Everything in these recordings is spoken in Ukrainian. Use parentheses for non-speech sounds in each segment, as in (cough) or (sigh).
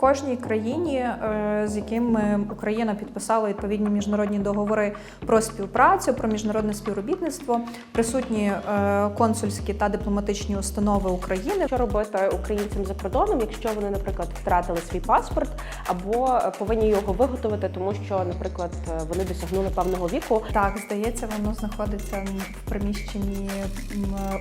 Кожній країні, е, з якими Україна підписала відповідні міжнародні договори про співпрацю, про міжнародне співробітництво, присутні е, консульські та дипломатичні установи України. Що робити українцям за кордоном, якщо вони, наприклад, втратили свій паспорт або повинні його виготовити, тому що, наприклад, вони досягнули певного віку. Так, здається, воно знаходиться в приміщенні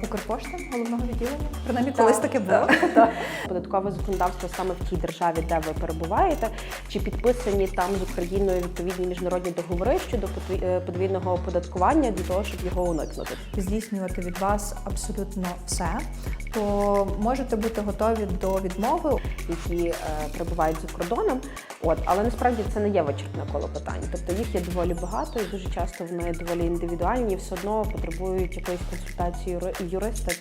Укрпошти головного відділення. Принаймні, колись таке було. (laughs) Податкове законодавство саме в тій державі, де ви перебуваєте, чи підписані там з Україною відповідні міжнародні договори щодо е, подвійного оподаткування для того, щоб його уникнути. здійснювати від вас абсолютно все, то можете бути готові до відмови. які е, перебувають за кордоном. От, але насправді це не є вичерпне коло питань. Тобто їх є доволі багато, і дуже часто вони доволі індивідуальні, і все одно потребують якоїсь консультації юриста.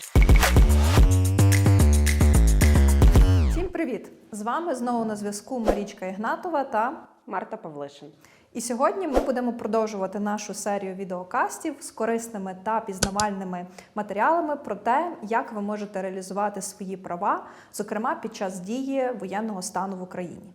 Привіт! З вами знову на зв'язку Марічка Ігнатова та Марта Павлишин. і сьогодні ми будемо продовжувати нашу серію відеокастів з корисними та пізнавальними матеріалами про те, як ви можете реалізувати свої права, зокрема під час дії воєнного стану в Україні.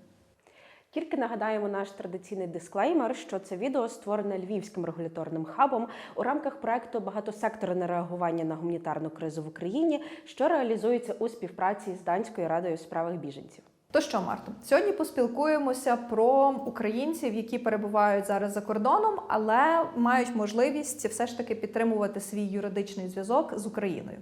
Тільки нагадаємо наш традиційний дисклеймер, що це відео створене львівським регуляторним хабом у рамках проекту багатосекторне реагування на гуманітарну кризу в Україні, що реалізується у співпраці з Данською радою справах біженців. То що, Марто, сьогодні поспілкуємося про українців, які перебувають зараз за кордоном, але мають можливість все ж таки підтримувати свій юридичний зв'язок з Україною.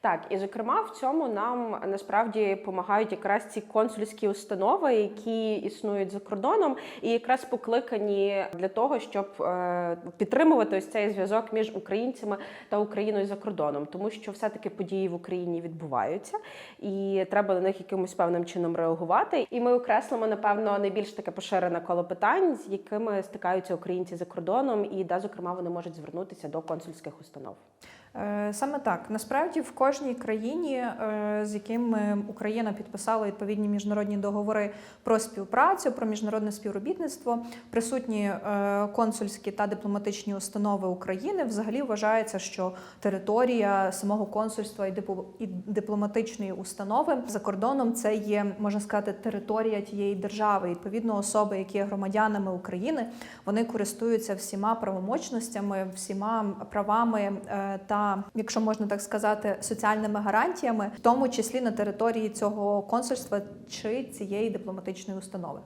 Так, і зокрема в цьому нам насправді допомагають якраз ці консульські установи, які існують за кордоном, і якраз покликані для того, щоб е, підтримувати ось цей зв'язок між українцями та Україною за кордоном, тому що все-таки події в Україні відбуваються, і треба на них якимось певним чином реагувати. І ми окреслимо напевно найбільш таке поширене коло питань, з якими стикаються українці за кордоном, і де зокрема вони можуть звернутися до консульських установ. Е, Саме так насправді в кожній країні, е, з якими Україна підписала відповідні міжнародні договори про співпрацю, про міжнародне співробітництво, присутні е, консульські та дипломатичні установи України. Взагалі вважається, що територія самого консульства і дипломатичної установи за кордоном це є можна сказати територія тієї держави. Відповідно, особи, які є громадянами України, вони користуються всіма правомочностями, всіма правами е, якщо можна так сказати, соціальними гарантіями, в тому числі на території цього консульства чи цієї дипломатичної установи.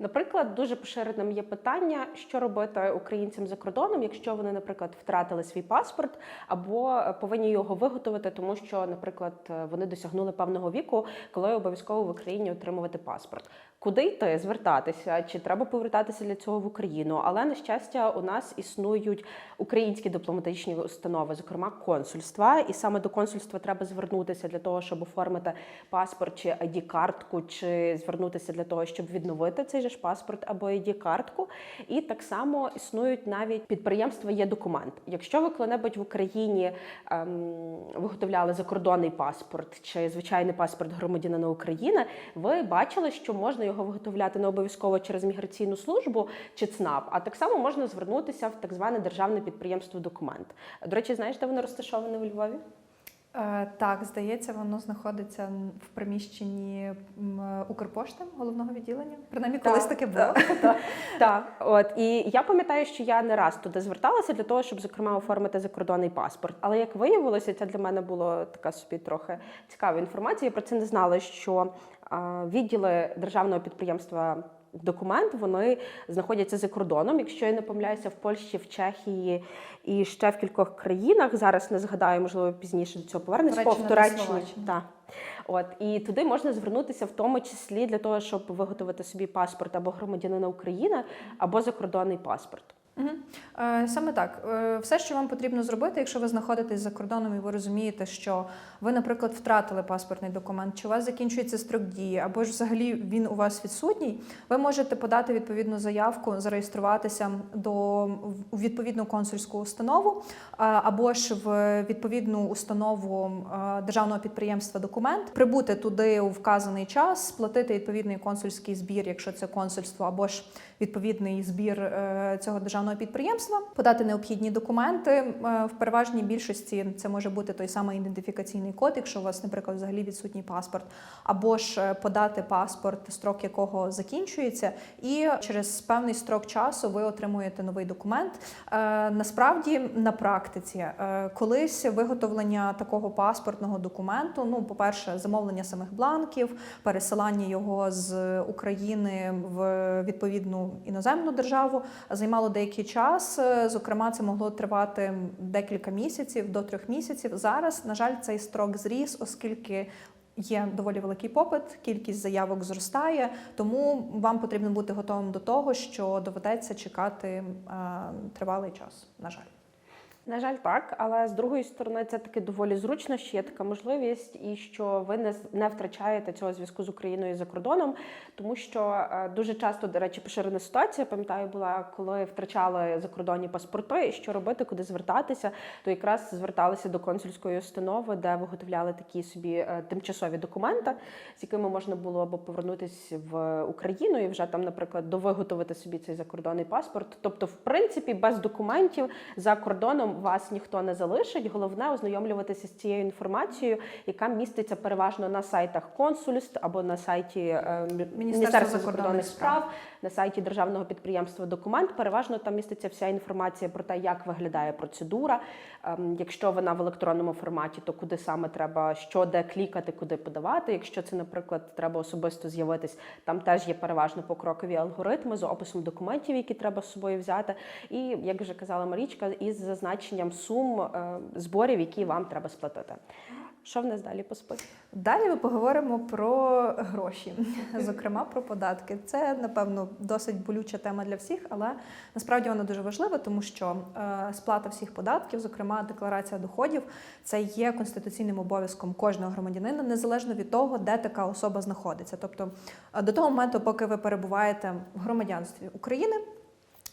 Наприклад, дуже поширеним є питання, що робити українцям за кордоном, якщо вони, наприклад, втратили свій паспорт або повинні його виготовити, тому що, наприклад, вони досягнули певного віку, коли обов'язково в Україні отримувати паспорт. Куди йти, звертатися, чи треба повертатися для цього в Україну? Але на щастя, у нас існують українські дипломатичні установи, зокрема консульства, і саме до консульства треба звернутися для того, щоб оформити паспорт чи id картку чи звернутися для того, щоб відновити цей же ж паспорт або id картку І так само існують навіть підприємства. Є документ. Якщо ви коли-небудь в Україні ем, виготовляли закордонний паспорт чи звичайний паспорт громадянина України, ви бачили, що можна його виготовляти не обов'язково через міграційну службу чи ЦНАП, а так само можна звернутися в так зване державне підприємство документ. До речі, знаєш, де воно розташоване у Львові? Е, Так, здається, воно знаходиться в приміщенні Укрпошти головного відділення. Принаймні, колись таке було. (laughs) Так, от і я пам'ятаю, що я не раз туди зверталася для того, щоб зокрема оформити закордонний паспорт. Але як виявилося, це для мене було така собі трохи цікава інформація. Я про це не знала, що відділи державного підприємства. Документ вони знаходяться за кордоном. Якщо я не помиляюся, в Польщі, в Чехії і ще в кількох країнах. Зараз не згадаю, можливо, пізніше до цього. Туреччина в Туреччині. Так. От і туди можна звернутися, в тому числі для того, щоб виготовити собі паспорт або громадянина України, або закордонний паспорт. Е, Саме так, Е, все, що вам потрібно зробити, якщо ви знаходитесь за кордоном і ви розумієте, що ви, наприклад, втратили паспортний документ, чи у вас закінчується строк дії, або ж взагалі він у вас відсутній, ви можете подати відповідну заявку, зареєструватися до у відповідну консульську установу, а, або ж в відповідну установу е, державного підприємства документ, прибути туди у вказаний час, сплатити відповідний консульський збір, якщо це консульство, або ж відповідний збір е, цього державного підприємства, подати необхідні документи. Е, В переважній більшості це може бути той самий ідентифікаційний код, якщо у вас, наприклад, взагалі відсутній паспорт, або ж е, подати паспорт, строк якого закінчується, і через певний строк часу ви отримуєте новий документ. Насправді, на практиці, колись виготовлення такого паспортного документу, ну, по-перше, замовлення самих бланків, пересилання його з України в відповідну іноземну державу займало деякий час. Е, Зокрема, це могло тривати декілька місяців до трьох місяців. Зараз, на жаль, цей строк зріс, оскільки. Є доволі великий попит, кількість заявок зростає, тому вам потрібно бути готовим до того, що доведеться чекати е, тривалий час. На жаль. На жаль, так, але з другої сторони, це таки доволі зручно, що є така можливість, і що ви не, не втрачаєте цього зв'язку з Україною і за кордоном, тому що е, дуже часто, до речі, поширена ситуація, пам'ятаю, була коли втрачали закордонні паспорти, і що робити, куди звертатися, то якраз зверталися до консульської установи, де виготовляли такі собі е, тимчасові документи, з якими можна було або повернутися в Україну і вже там, наприклад, довиготовити собі цей закордонний паспорт. Тобто, в принципі, без документів за кордоном вас ніхто не залишить. Головне ознайомлюватися з цією інформацією, яка міститься переважно на сайтах консульств або на сайті е, Міністерства закордонних справ, на сайті державного підприємства Документ. Переважно там міститься вся інформація про те, як виглядає процедура. Ем, Якщо вона в електронному форматі, то куди саме треба що де клікати, куди подавати. Якщо це, наприклад, треба особисто з'явитись, там теж є переважно покрокові алгоритми з описом документів, які треба з собою взяти. І як вже казала Марічка, із зазначенням сум е, зборів, які вам треба сплатити. Що в нас далі по списку? Далі ми поговоримо про гроші, (laughs) зокрема про податки. Це, напевно, досить болюча тема для всіх, але насправді вона дуже важлива, тому що е, сплата всіх податків, зокрема декларація доходів, це є конституційним обов'язком кожного громадянина, незалежно від того, де така особа знаходиться. Тобто, е, до того моменту, поки ви перебуваєте в громадянстві України.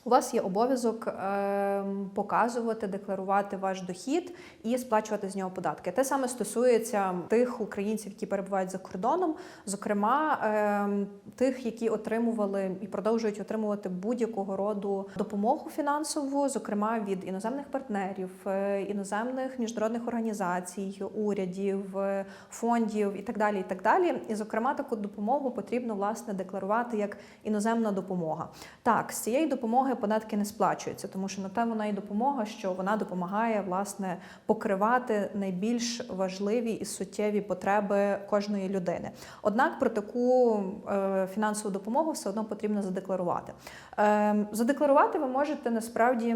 У вас є обов'язок е, показувати, декларувати ваш дохід і сплачувати з нього податки. Те саме стосується тих українців, які перебувають за кордоном, зокрема е, тих, які отримували і продовжують отримувати будь-якого роду допомогу фінансову, зокрема від іноземних партнерів, е, іноземних міжнародних організацій, урядів, е, фондів і так далі. І так далі. І, зокрема, таку допомогу потрібно власне декларувати як іноземна допомога. Так, з цієї допомоги податки не сплачуються, тому що на те вона і допомога, що вона допомагає власне покривати найбільш важливі і суттєві потреби кожної людини. Однак про таку е, фінансову допомогу все одно потрібно задекларувати. Е, задекларувати ви можете насправді,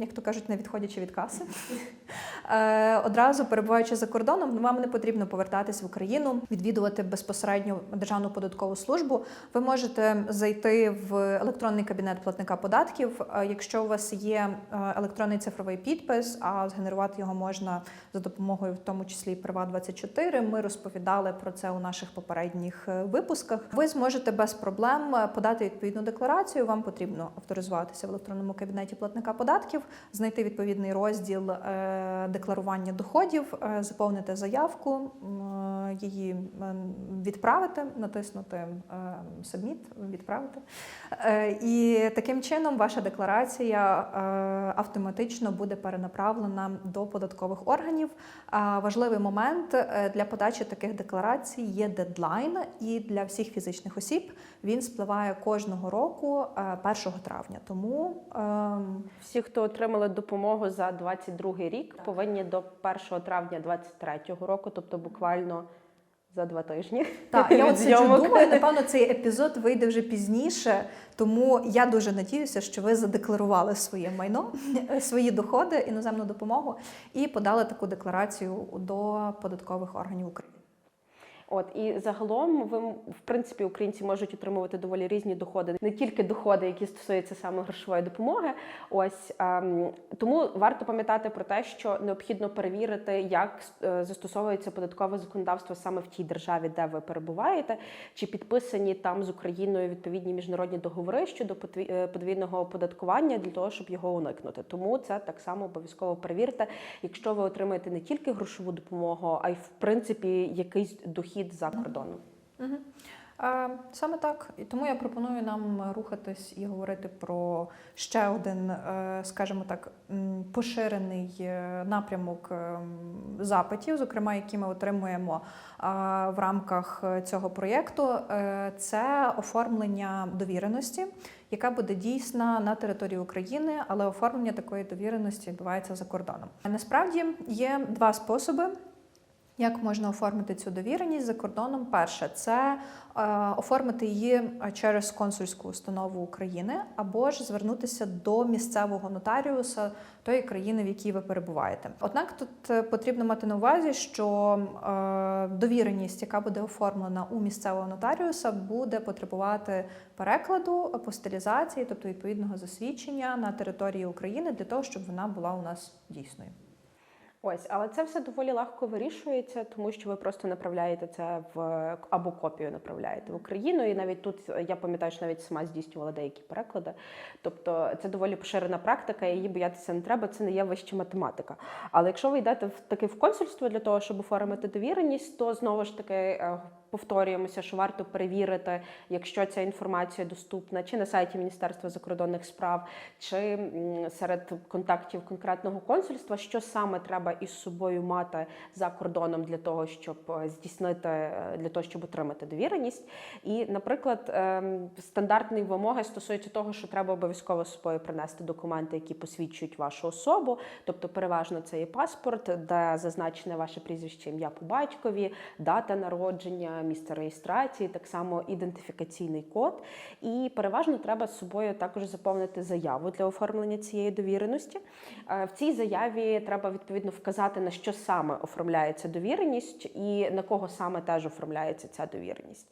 як то кажуть, не відходячи від каси. (laughs) Е, Одразу перебуваючи за кордоном, вам не потрібно повертатись в Україну, відвідувати безпосередньо Державну податкову службу. Ви можете зайти в електронний кабінет платника податків. Е, Якщо у вас є е, електронний цифровий підпис, а згенерувати його можна за допомогою, в тому числі Прива 24 Ми розповідали про це у наших попередніх е, випусках. Ви зможете без проблем подати відповідну декларацію. Вам потрібно авторизуватися в електронному кабінеті платника податків, знайти відповідний розділ декларування доходів, заповнити заявку, її відправити, натиснути Submit, відправити. І таким чином ваша декларація е, автоматично буде перенаправлена до податкових органів. А Важливий момент е, для подачі таких декларацій є дедлайн, і для всіх фізичних осіб він спливає кожного року е, 1 травня. Тому ем, Всі, хто отримали допомогу за 22 рік, повинні до 1 травня 23 року, тобто буквально за два тижні. Так, я (laughs) от сиджу, думаю, напевно, цей епізод вийде вже пізніше, тому я дуже надіюся, що ви задекларували своє майно, (laughs) свої доходи, іноземну допомогу і подали таку декларацію до податкових органів України. От і загалом ви в принципі українці можуть отримувати доволі різні доходи, не тільки доходи, які стосуються саме грошової допомоги. Ось ем, тому варто пам'ятати про те, що необхідно перевірити, як е, застосовується податкове законодавство саме в тій державі, де ви перебуваєте, чи підписані там з Україною відповідні міжнародні договори щодо е, подвійного оподаткування для того, щоб його уникнути. Тому це так само обов'язково перевірте, якщо ви отримаєте не тільки грошову допомогу, а й в принципі якийсь дохід за кордоном. Е, Саме так. І тому я пропоную нам рухатись і говорити про ще один, е, скажімо так, поширений е, напрямок ем, запитів, зокрема, які ми отримуємо в рамках е, цього проєкту. Е, Це оформлення довіреності, яка буде дійсна на території України, але оформлення такої довіреності відбувається за кордоном. Насправді є два способи. Як можна оформити цю довіреність за кордоном? Перше, це е, оформити її е, через консульську установу України, або ж звернутися до місцевого нотаріуса тої країни, в якій ви перебуваєте. Однак тут е, потрібно мати на увазі, що е, довіреність, яка буде оформлена у місцевого нотаріуса, буде потребувати перекладу, апостилізації, тобто відповідного засвідчення на території України для того, щоб вона була у нас дійсною. Ось, але це все доволі легко вирішується, тому що ви просто направляєте це в або копію направляєте в Україну. І навіть тут е, я пам'ятаю, що навіть сама здійснювала деякі переклади. Тобто це доволі поширена практика, її боятися не треба. Це не є вища математика. Але якщо ви йдете в таки в консульство для того, щоб оформити довіреність, то знову ж таки. Повторюємося, що варто перевірити, якщо ця інформація доступна чи на сайті Міністерства закордонних справ, чи серед контактів конкретного консульства, що саме треба із собою мати за кордоном для того, щоб е, здійснити е, для того, щоб отримати довіреність. І, наприклад, ем, стандартні вимоги стосуються того, що треба обов'язково з собою принести документи, які посвідчують вашу особу. Тобто, переважно це є паспорт, де зазначене ваше прізвище, ім'я по батькові, дата народження, місце реєстрації, так само ідентифікаційний код. І переважно треба з собою також заповнити заяву для оформлення цієї довіреності. Е, В цій заяві треба відповідно вказати на що саме оформляється довіреність і на кого саме теж оформляється ця довіреність.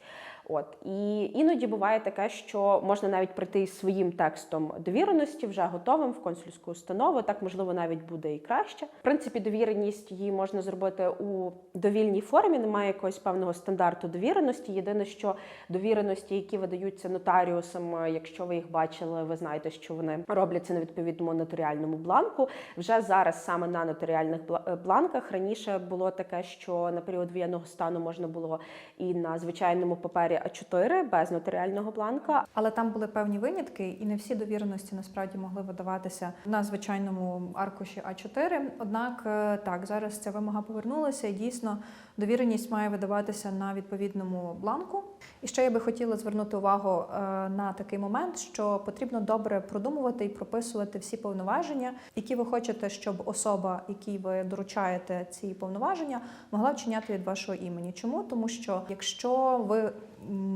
От і іноді буває таке, що можна навіть прийти із своїм текстом довіреності, вже готовим в консульську установу. Так можливо навіть буде і краще. В принципі, довіреність її можна зробити у довільній формі. Немає якогось певного стандарту довіреності. Єдине, що довіреності, які видаються нотаріусам, е, якщо ви їх бачили, ви знаєте, що вони робляться на відповідному нотаріальному бланку. Вже зараз саме на нотаріальних е, бланках раніше було таке, що на період воєнного стану можна було і на звичайному папері А4 без нотаріального бланка. Але там були певні винятки, і не всі довіреності насправді могли видаватися на звичайному аркуші А4. Однак е, так, зараз ця вимога повернулася, і дійсно довіреність має видаватися на відповідному бланку. І ще я би хотіла звернути увагу е, на такий момент, що потрібно добре продумувати і прописувати всі повноваження, які ви хочете, щоб особа, якій ви доручаєте ці повноваження, могла вчиняти від вашого імені. Чому? Тому що якщо ви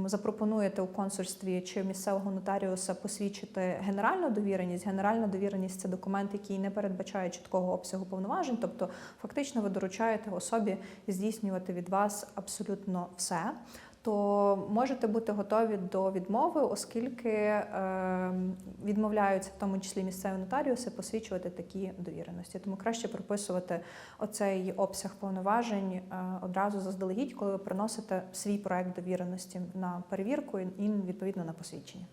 запропонуєте у консульстві чи місцевого нотаріуса посвідчити генеральну довіреність. Генеральна довіреність це документ, який не передбачає чіткого обсягу повноважень. Тобто, фактично, ви доручаєте особі здійснювати від вас абсолютно все. То можете бути готові до відмови, оскільки е, відмовляються в тому числі місцеві нотаріуси посвідчувати такі довіреності. Тому краще прописувати оцей обсяг повноважень е, одразу заздалегідь, коли ви приносите свій проект довіреності на перевірку і, відповідно на посвідчення.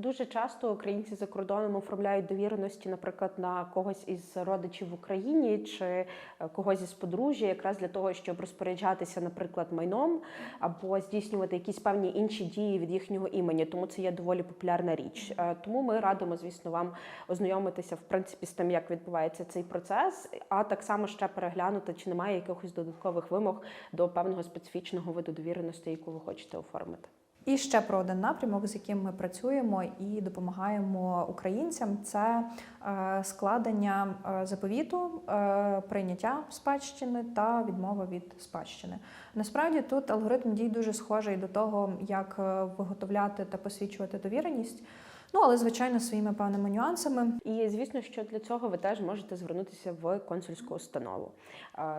Дуже часто українці за кордоном оформляють довіреності, наприклад, на когось із родичів в Україні чи е, когось із подружжя, якраз для того, щоб розпоряджатися, наприклад, майном або здійснювати якісь певні інші дії від їхнього імені. Тому це є доволі популярна річ. Е, Тому ми радимо, звісно, вам ознайомитися в принципі з тим, як відбувається цей процес, а так само ще переглянути, чи немає якихось додаткових вимог до певного специфічного виду довіреності, яку ви хочете оформити. І ще про один напрямок, з яким ми працюємо і допомагаємо українцям, це е, складення е, заповіту, е, прийняття спадщини та відмова від спадщини. Насправді тут алгоритм дій дуже схожий до того, як виготовляти та посвідчувати довіреність. Ну але звичайно своїми певними нюансами. І звісно, що для цього ви теж можете звернутися в консульську установу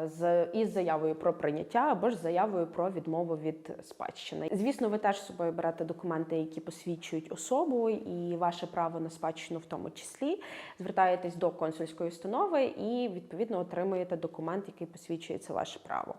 з із заявою про прийняття або ж заявою про відмову від спадщини. Звісно, ви теж собою берете документи, які посвідчують особу і ваше право на спадщину, в тому числі. Звертаєтесь до консульської установи і відповідно отримуєте документ, який посвідчує це ваше право.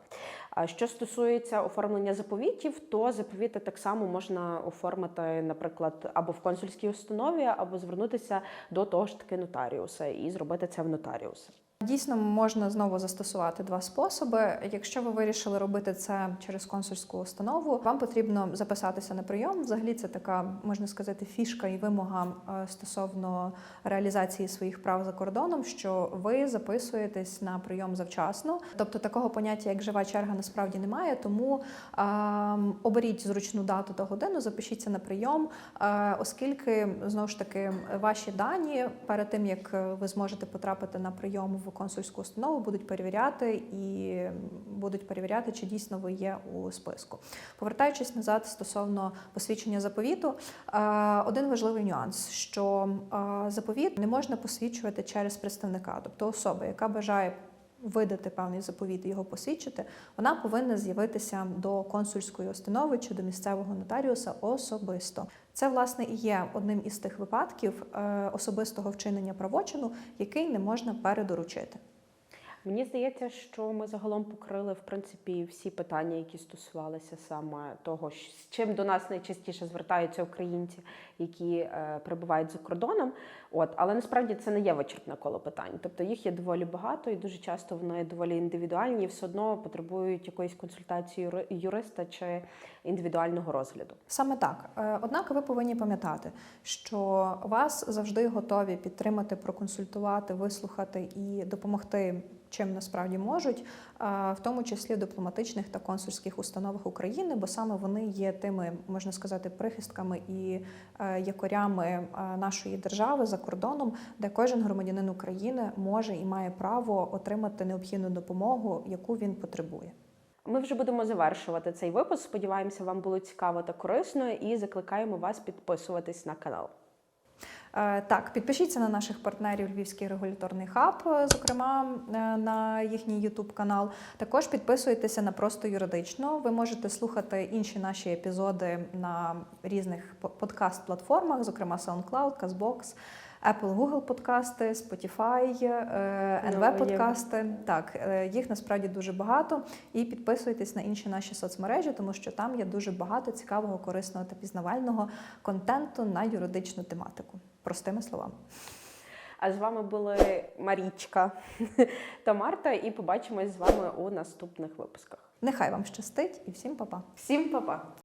Що стосується оформлення заповітів, то заповіти так само можна оформити, наприклад, або в консульській установі, або звернутися до того ж таки нотаріуса і зробити це в нотаріуса. Дійсно, можна знову застосувати два способи. Якщо ви вирішили робити це через консульську установу, вам потрібно записатися на прийом. Взагалі, це така можна сказати фішка і вимога е, стосовно реалізації своїх прав за кордоном, що ви записуєтесь на прийом завчасно. Тобто такого поняття, як жива черга, насправді немає. Тому е, оберіть зручну дату та годину, запишіться на прийом, е, оскільки знову ж таки ваші дані перед тим як ви зможете потрапити на прийом в консульську установу, будуть перевіряти і будуть перевіряти, чи дійсно ви є у списку. Повертаючись назад стосовно посвідчення заповіту, е, один важливий нюанс, що е, заповіт не можна посвідчувати через представника, тобто особа, яка бажає видати певний заповіт і його посвідчити, вона повинна з'явитися до консульської установи чи до місцевого нотаріуса особисто. Це власне і є одним із тих випадків е, особистого вчинення правочину, який не можна передоручити. Мені здається, що ми загалом покрили в принципі всі питання, які стосувалися саме того, з чим до нас найчастіше звертаються українці, які е, перебувають за кордоном. От, але насправді це не є вичерпне коло питань. Тобто їх є доволі багато, і дуже часто вони доволі індивідуальні, і все одно потребують якоїсь консультації юриста чи індивідуального розгляду. Саме так. Е, Однак ви повинні пам'ятати, що вас завжди готові підтримати, проконсультувати, вислухати і допомогти. Чим насправді можуть, е, в тому числі дипломатичних та консульських установах України, бо саме вони є тими, можна сказати, прихистками і е, якорями е, нашої держави за кордоном, де кожен громадянин України може і має право отримати необхідну допомогу, яку він потребує. Ми вже будемо завершувати цей випуск. Сподіваємося, вам було цікаво та корисно, і закликаємо вас підписуватись на канал. Е, Так, підпишіться на наших партнерів Львівський регуляторний хаб, е, зокрема е, на їхній YouTube канал. Також підписуйтеся на просто юридично. Ви можете слухати інші наші епізоди на різних по- подкаст-платформах, зокрема SoundCloud, CastBox, Apple, Google подкасти, Spotify, NV подкасти. Так, їх насправді дуже багато. І підписуйтесь на інші наші соцмережі, тому що там є дуже багато цікавого, корисного та пізнавального контенту на юридичну тематику. Простими словами. А з вами були Марічка та Марта, і побачимось з вами у наступних випусках. Нехай вам щастить і всім па-па! Всім па-па!